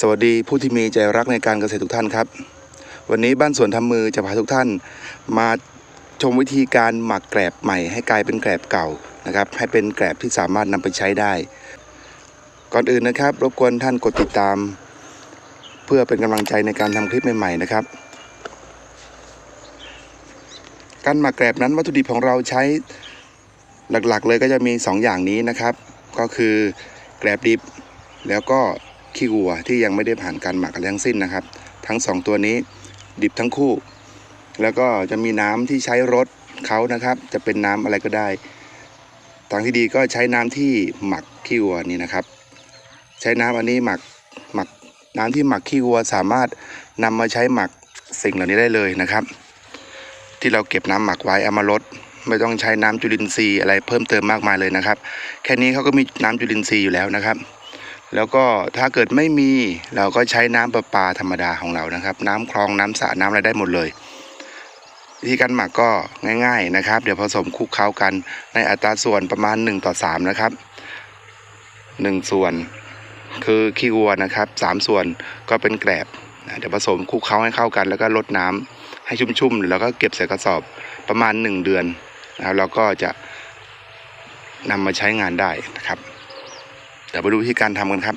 สวัสดีผู้ที่มีใจรักในการเกษตรทุกท่านครับ วันนี้บ้านสวนทำมือจะพาทุกท่าน มาชมวิธีการหมักแกลบใหม่ ให้กลายเป็นแกลบเก่านะครับ ให้เป็นแกลบที่สามารถนำไปใช้ได้ ก่อนอื่นนะครับ รบกวนท่านกดติดตาม เพื่อเป็นกำลังใจในการทำคลิปใหม่ ๆ นะครับ การหมักแกลบนั้นวัตถุดิบของเราใช้หลักๆ เลยก็จะมี 2 อย่างนี้นะครับ ก็คือแกลบดิบแล้วก็ ขี้วัวที่ยังไม่ได้ผ่านการหมักอะไรทั้งสิ้นนะครับ ทั้งสองตัวนี้ดิบทั้งคู่ แล้วก็จะมีน้ำที่ใช้รสเขานะครับ จะเป็นน้ำอะไรก็ได้ทางที่ดีก็ใช้น้ำที่หมักขี้วัวนี่นะครับ ใช้น้ำอันนี้หมักหมักน้ำที่หมักขี้วัวสามารถนำมาใช้หมักสิ่งเหล่านี้ได้เลยนะครับ ที่เราเก็บน้ำหมักไว้เอามาลดไม่ต้องใช้น้ำจุลินทรีย์อะไรเพิ่มเติมมากมายเลยนะครับ แค่นี้เขาก็มีน้ำจุลินทรีย์อยู่แล้วนะครับ แล้วก็ถ้าเกิดไม่มีเราก็ใช้น้ำประปาธรรมดาของเรานะครับ น้ำคลองน้ำสระน้ำอะไรได้หมดเลยวิธีการหมักก็ง่าย ๆนะครับ เดี๋ยวผสมคลุกเคล้ากันในอัตราส่วนประมาณ 1 ต่อ 3 นะครับ 1 ส่วนคือขี้วัวนะครับ 3 ส่วนก็เป็นแกลบเดี๋ยวผสมคลุกเคล้าให้เข้ากัน แล้วก็ลดน้ำให้ชุ่มๆแล้วก็เก็บใส่กระสอบประมาณ 1 เดือนนะครับแล้วก็จะนำมาใช้งานได้นะครับ เดี๋ยวไปดูวิธีการทำกันครับ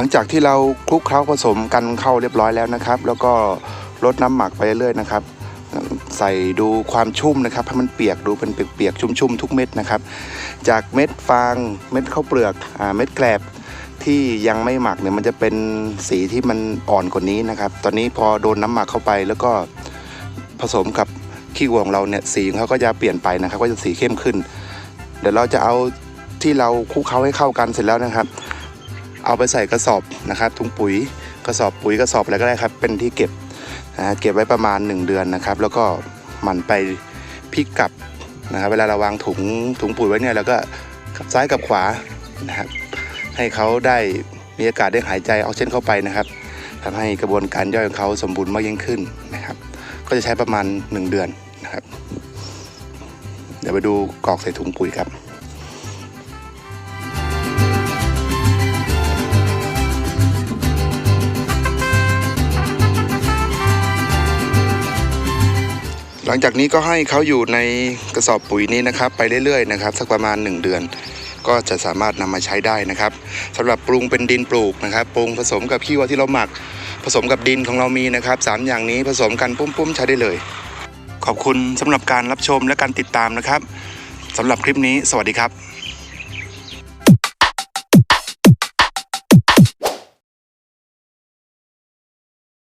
ลังจากที่เราคลุกเคล้าผสมกันเข้าเรียบร้อยแล้วนะครับ แล้วก็ลดน้ำหมักไปเรื่อยๆนะครับ ใส่ดูความชุ่มนะครับให้มันเปียกดูเป็นเปียกๆชุ่มๆทุกเม็ดนะครับ จากเม็ดฟางเม็ดข้าวเปลือกอเม็ดแกลบที่ยังไม่หมักเนี่ยมันจะเป็นสีที่มันอ่อนกว่านี้นะครับ ตอนนี้พอโดนน้ำหมักเข้าไปแล้วก็ผสมกับขี้วัวของเราเนี่ยสีของเขาก็จะเปลี่ยนไปนะครับ ก็จะสีเข้มขึ้น เดี๋ยวเราจะเอาที่เราคลุกเคล้าให้เข้ากันเสร็จแล้วนะครับ เอาไปใส่กระสอบนะครับถุงปุ๋ยกระสอบปุ๋ยกระสอบอะไรก็ได้ครับ เป็นที่เก็บนะฮะเก็บไว้ประมาณ 1 เดือนนะครับ แล้วก็หมั่นไปพลิกกลับนะครับเวลาเราวางถุงถุงปุ๋ยไว้เนี่ยเราก็กับซ้ายกับขวานะครับให้เขาได้มีอากาศได้หายใจออกซิเจนเข้าไปนะครับทำให้กระบวนการย่อยของเขาสมบูรณ์มากยิ่งขึ้นนะครับ ก็จะใช้ประมาณ 1 เดือนนะครับ เดี๋ยวไปดูกรอกใส่ถุงปุ๋ยครับ หลังจากนี้ก็ให้เขาอยู่ในกระสอบปุ๋ยนี้นะครับ ไปเรื่อยๆนะครับสักประมาณ 1 เดือน ก็จะสามารถนำมาใช้ได้นะครับสำหรับปรุงเป็นดินปลูกนะครับปรุงผสมกับขี้วัวที่เราหมัก ผสมกับดินของเรามีนะครับสามอย่างนี้ผสมกันปุ้มๆใช้ได้เลย ขอบคุณสำหรับการรับชมและการติดตามนะครับสำหรับคลิปนี้ สวัสดีครับ